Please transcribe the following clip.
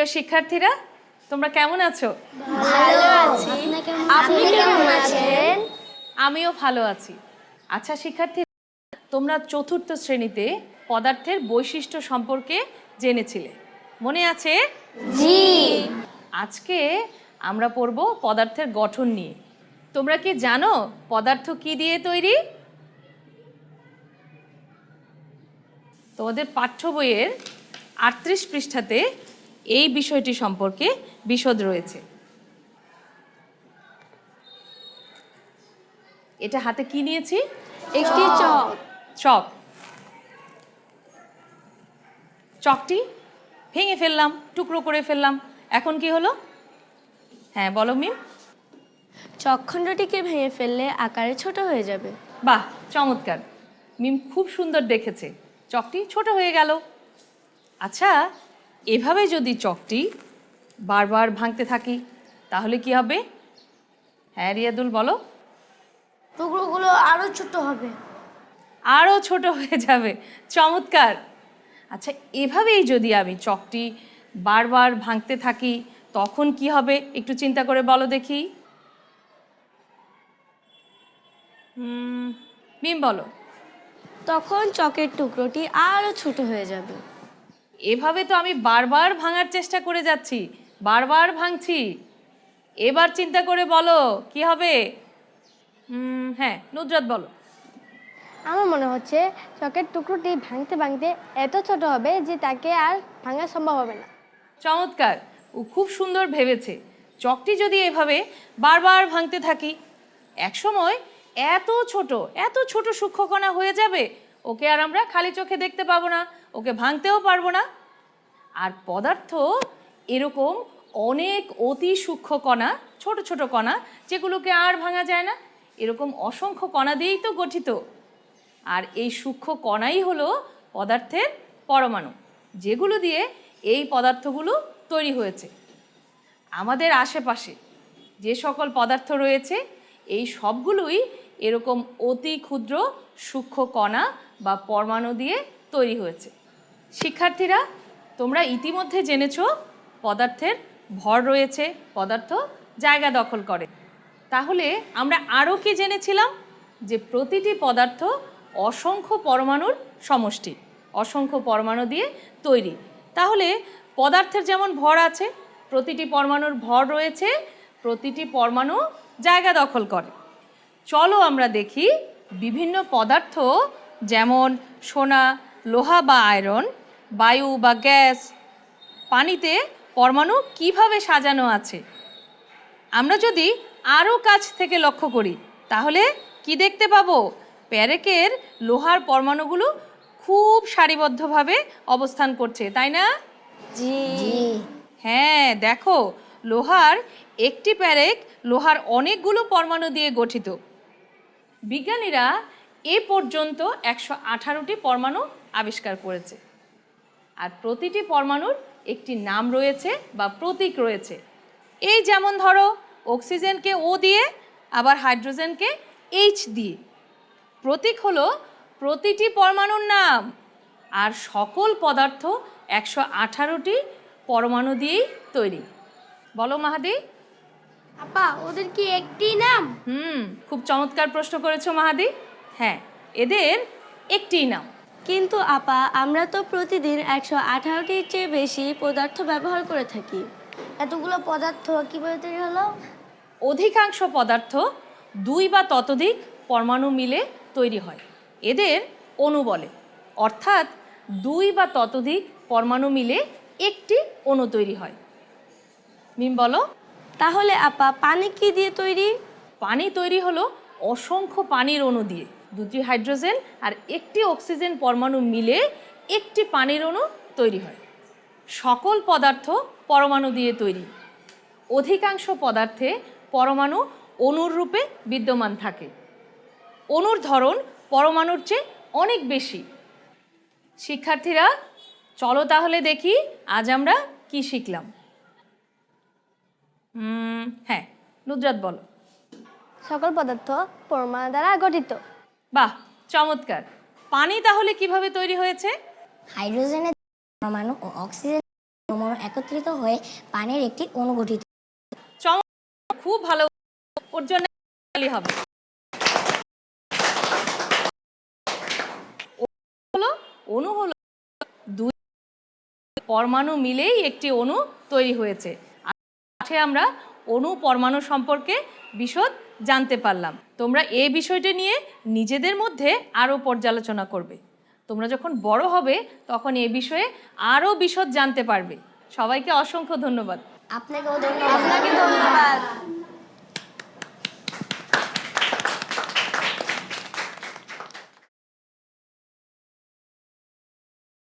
প্রিয় শিক্ষার্থীরা তোমরা কেমন আছো? ভালো আছি। আপনি কেমন আছেন? আমিও ভালো আছি। আচ্ছা শিক্ষার্থী তোমরা চতুর্থ শ্রেণীতে পদার্থের বৈশিষ্ট্য সম্পর্কে জেনেছিলে। মনে আছে? জি। আজকে আমরা পড়ব পদার্থের গঠন নিয়ে। তোমরা কি জানো পদার্থ কি দিয়ে তৈরি? তোমাদের পাঠ্য বইয়ের আটত্রিশ পৃষ্ঠাতে এই বিষয়টি সম্পর্কে বিশদ রয়েছে। এটা হাতে কি নিয়েছি? একটি চক। চক। চকটি ভেঙে ফেললাম টুকরো করে ফেললাম। এখন কি হলো? হ্যাঁ বলো মিম। চকখণ্ডটিকে ভেঙে ফেললে আকারে ছোট হয়ে যাবে। বাহ চমৎকার। মিম খুব সুন্দর দেখেছে। চকটি ছোট হয়ে গেল। আচ্ছা এভাবে যদি চকটি বারবার ভাঙতে থাকি তাহলে কি হবে? হ্যাঁ রিয়াদুল বলো। টুকরোগুলো আরও ছোট হবে। আরও ছোট হয়ে যাবে। চমৎকার। আচ্ছা এভাবেই যদি আমি চকটি বারবার ভাঙতে থাকি তখন কি হবে? একটু চিন্তা করে বলো দেখি। মিম বলো। তখন চকের টুকরোটি আরও ছোট হয়ে যাবে। এভাবে তো আমি বারবার ভাঙার চেষ্টা করে যাচ্ছি বারবার ভাঙছি। এবার চিন্তা করে বলো কি হবে? হ্যাঁ নুজরাত বলো। আমার মনে হচ্ছে চকের টুকরোটি ভাঙতে ভাঙতে এত ছোট হবে যে তাকে আর ভাঙা সম্ভব হবে না। চমৎকার ও খুব সুন্দর ভেবেছে। চকটি যদি এভাবে বারবার ভাঙতে থাকি একসময় এত ছোট এত ছোট সূক্ষ্মকণা হয়ে যাবে ওকে আর আমরা খালি চোখে দেখতে পাবো না, ওকে ভাঙতেও পারব না। আর পদার্থ এরকম অনেক অতি সূক্ষ্ম কণা, ছোট ছোট কণা, যেগুলোকে আর ভাঙা যায় না। এরকম অসংখ্য কণা দিয়েই তো গঠিত। আর এই সূক্ষ্ম কণাই হলো পদার্থের পরমাণু, যেগুলো দিয়ে এই পদার্থগুলো তৈরি হয়েছে। আমাদের আশেপাশে যে সকল পদার্থ রয়েছে, এই সবগুলোই এরকম অতি ক্ষুদ্র সূক্ষ্ম কণা বা পরমাণু দিয়ে তৈরি হয়েছে। শিক্ষার্থীরা, তোমরা ইতিমধ্যে জেনেছো পদার্থের ভর রয়েছে, পদার্থ জায়গা দখল করে। তাহলে আমরা আরও কি জেনেছিলাম? যে প্রতিটি পদার্থ অসংখ্য পরমাণুর সমষ্টি, অসংখ্য পরমাণু দিয়ে তৈরি। তাহলে পদার্থের যেমন ভর আছে, প্রতিটি পরমাণুর ভর রয়েছে, প্রতিটি পরমাণু জায়গা দখল করে। চলো আমরা দেখি বিভিন্ন পদার্থ যেমন সোনা লোহা বা আয়রন বায়ু বা গ্যাস পানিতে পরমাণু কীভাবে সাজানো আছে? আমরা যদি আরও কাছ থেকে লক্ষ্য করি তাহলে কি দেখতে পাবো? প্যারেকের লোহার পরমাণুগুলো খুব সারিবদ্ধভাবে অবস্থান করছে তাই না? জি। হ্যাঁ দেখো লোহার একটি প্যারেক লোহার অনেকগুলো পরমাণু দিয়ে গঠিত। বিজ্ঞানীরা এ পর্যন্ত একশো আঠারোটি পরমাণু আবিষ্কার করেছে। আর প্রতিটি পরমাণুর একটি নাম রয়েছে বা প্রতীক রয়েছে। এই যেমন ধরো, অক্সিজেনকে ও দিয়ে, আবার হাইড্রোজেনকে এইচ দিয়ে। প্রতীক হলো প্রতিটি পরমাণুর নাম। আর সকল পদার্থ একশো আঠারোটি পরমাণু দিয়েই তৈরি। বলো মাহাদি আপা ওদের কি একটি নাম? হুম খুব চমৎকার প্রশ্ন করেছ মাহাদি। হ্যাঁ এদের একটিই নাম। কিন্তু আপা আমরা তো প্রতিদিন একশো আঠারোটির চেয়ে বেশি পদার্থ ব্যবহার করে থাকি। এতগুলো পদার্থ কীভাবে তৈরি হলো? অধিকাংশ পদার্থ দুই বা ততোধিক পরমাণু মিলে তৈরি হয়। এদের অণু বলে। অর্থাৎ দুই বা ততোধিক পরমাণু মিলে একটি অণু তৈরি হয়। মিম বলো। তাহলে আপা, পানি কি দিয়ে তৈরি? পানি তৈরি হলো অসংখ্য পানির অণু দিয়ে। দুটি হাইড্রোজেন আর একটি অক্সিজেন পরমাণু মিলে একটি পানির অণু তৈরি হয়। সকল পদার্থ পরমাণু দিয়ে তৈরি। অধিকাংশ পদার্থে পরমাণু অণুর রূপে বিদ্যমান থাকে। অণুর ধরন পরমাণুর চেয়ে অনেক বেশি। শিক্ষার্থীরা, চলো তাহলে দেখি আজ আমরা কি শিখলাম। হ্যাঁ। নুজরাত বলো। সকল পদার্থ পরমাণু দ্বারা গঠিত। বাহ চমৎকার। পানি তাহলে কীভাবে তৈরি হয়েছে? হাইড্রোজেনের পরমাণু ও অক্সিজেন পরমাণু একত্রিত হয়ে পানির একটি অণু গঠিত। চম খুব ভালো। ওর জন্য হবে। হলো অণু হলো দুই পরমাণু মিলেই একটি অণু তৈরি হয়েছে। আজকে আমরা অণু পরমাণু সম্পর্কে বিশদ জানতে পারলাম। তোমরা এই বিষয়টি নিয়ে নিজেদের মধ্যে আরও পর্যালোচনা করবে। তোমরা যখন বড় হবে তখন এ বিষয়ে আরও বিশদ জানতে পারবে। সবাইকে অসংখ্য ধন্যবাদ। আপনাকেও ধন্যবাদ। আপনাকে ধন্যবাদ।